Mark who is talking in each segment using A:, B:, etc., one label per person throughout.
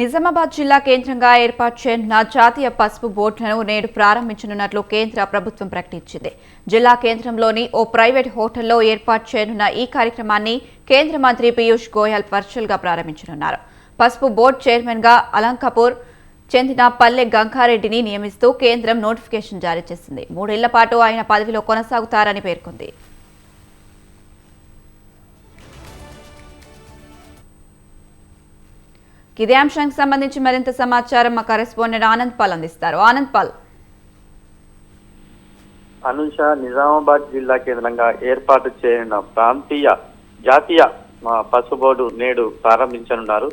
A: నిజామాబాద్ జిల్లా కేంద్రంగా ఏర్పాటు చేయనున్న జాతీయ పసుపు బోర్డులను నేడు ప్రారంభించనున్నట్లు కేంద్ర ప్రభుత్వం ప్రకటించింది. జిల్లా కేంద్రంలోని ఓ ప్రైవేట్ హోటల్లో ఏర్పాటు చేయనున్న ఈ కార్యక్రమాన్ని కేంద్ర మంత్రి పీయూష్ గోయల్ వర్చువల్గా ప్రారంభించనున్నారు. పసుపు బోర్డు చైర్మన్గా అలంకపూర్ చెందిన పల్లె గంగారెడ్డిని నియమిస్తూ కేంద్రం నోటిఫికేషన్ జారీ చేసింది. మూడేళ్ళ పాటు ఆయన పదవిలో కొనసాగుతారని పేర్కొంది. ఇదే అంశానికి సంబంధించి మరింత సమాచారం మా కరెస్పాండెంట్ ఆనంద్ పాల్ అందిస్తారు. ఆనంద్ పాల్.
B: అనుష నిజామాబాద్ జిల్లా కేంద్రంగా ఏర్పాటు చేయనున్న ప్రాంతీయ జాతీయ ఆ, పసుపు బోర్డు నేడు ప్రారంభించనున్నారు.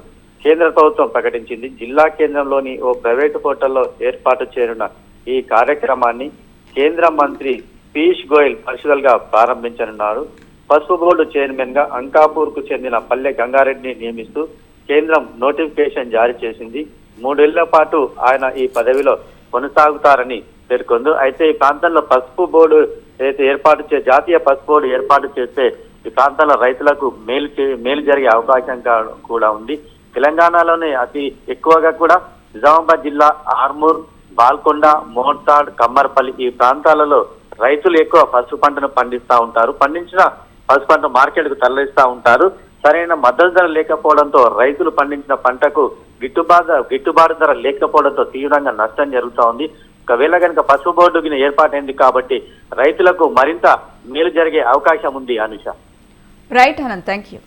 B: కేంద్ర ప్రభుత్వం ప్రకటించింది జిల్లా కేంద్రంలోని ఓ ప్రైవేటు హోటల్లో ఏర్పాటు చేయనున్న ఈ కార్యక్రమాన్ని కేంద్ర మంత్రి పీయూష్ గోయల్ వర్చువల్గా ప్రారంభించనున్నారు. పసుపు బోర్డు చైర్మన్గా అంకాపూర్కు చెందిన పల్లె గంగారెడ్డిని నియమిస్తూ కేంద్రం నోటిఫికేషన్ జారీ చేసింది. మూడేళ్ళ పాటు ఆయన ఈ పదవిలో కొనసాగుతారని పేర్కొంది. అయితే ఈ ప్రాంతంలో పసుపు బోర్డు అయితే ఏర్పాటు చే జాతీయ పసుపు బోర్డు ఏర్పాటు చేస్తే ఈ ప్రాంతాల రైతులకు మేలు చే- మేలు జరిగే అవకాశం కూడా ఉంది. తెలంగాణలోనే అతి ఎక్కువగా కూడా నిజామాబాద్ జిల్లా ఆర్మూర్ బాల్కొండ మోర్తాడ్ కమ్మర్పల్లి ఈ ప్రాంతాలలో రైతులు ఎక్కువ పసుపు పంటను పండిస్తూ ఉంటారు. పండించిన పసుపు పంట మార్కెట్కు తరలిస్తూ ఉంటారు. సరైన మద్దతు ధర లేకపోవడంతో రైతులు పండించిన పంటకు గిట్టుబాటు గిట్టుబాటు ధర లేకపోవడంతో తీవ్రంగా నష్టం జరుగుతా ఉంది. ఒకవేళ కనుక పసుపు బోర్డు ఏర్పాటైంది కాబట్టి రైతులకు మరింత మేలు జరిగే అవకాశం ఉంది Anusha.
A: Right Anant thank you